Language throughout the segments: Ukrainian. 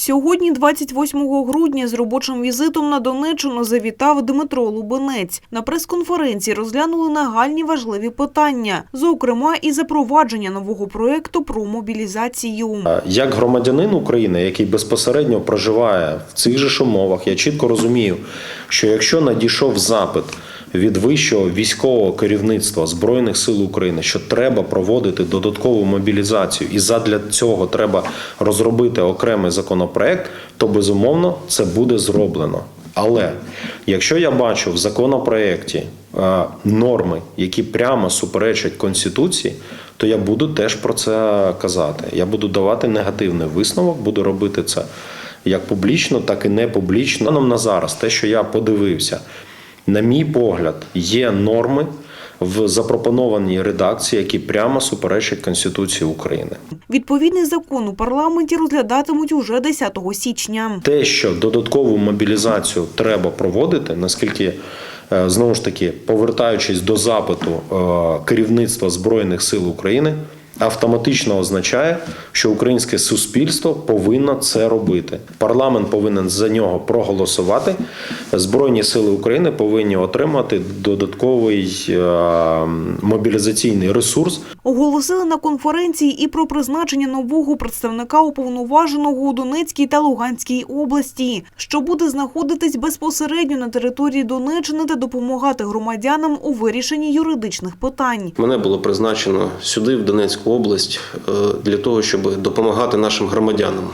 Сьогодні, 28 грудня, з робочим візитом на Донеччину завітав Дмитро Лубенець. На прес-конференції розглянули нагальні важливі питання, зокрема і запровадження нового проекту про мобілізацію. Як громадянин України, який безпосередньо проживає в цих же ж умовах, я чітко розумію, що якщо надійшов запит від вищого військового керівництва Збройних сил України, що треба проводити додаткову мобілізацію, і задля цього треба розробити окремий законопроект, то безумовно це буде зроблено. Але якщо я бачу в законопроекті е, норми, які прямо суперечать конституції, то я буду теж про це казати. Я буду давати негативний висновок, буду робити це як публічно, так і не публічно. Станом на зараз, те, що я подивився, на мій погляд, є норми в запропонованій редакції, які прямо суперечать Конституції України. Відповідний закон у парламенті розглядатимуть уже 10 січня. Те, що додаткову мобілізацію треба проводити, наскільки е, знову ж таки повертаючись до запиту е, керівництва збройних сил України, автоматично означає, що українське суспільство повинно це робити. Парламент повинен за нього проголосувати. Збройні сили України повинні отримати додатковий е, мобілізаційний ресурс Оголосили на конференції і про призначення нового представника уповноваженого у Донецькій та Луганській області, що буде знаходитись безпосередньо на території Донеччини та допомагати громадянам у вирішенні юридичних питань. Мене було призначено сюди, в Донецьку область, е, для того, щоб допомагати нашим громадянам.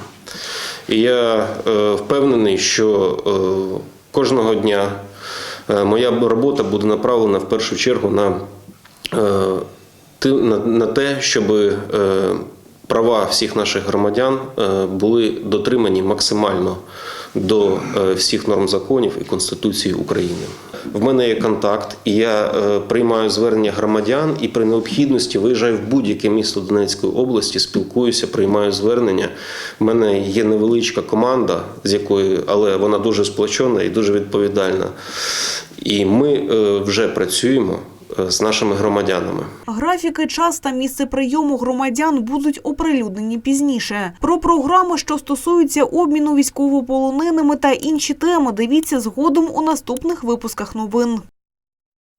І я е, впевнений, що е, кожного дня моя робота буде направлена в першу чергу на, на, те, щоб е, права всіх наших громадян е, були дотримані максимально до е, всіх норм законів і Конституції України. В мене є контакт, і я приймаю звернення громадян і при необхідності виїжджаю в будь-яке місто Донецької області, спілкуюся, приймаю звернення. У мене є невеличка команда, з якої, але вона дуже сплочена і дуже відповідальна. І ми вже працюємо з нашими громадянами. Графіки, час та місце прийому громадян будуть оприлюднені пізніше. Про програми, що стосуються обміну військовополоненими та інші теми, дивіться згодом у наступних випусках новин.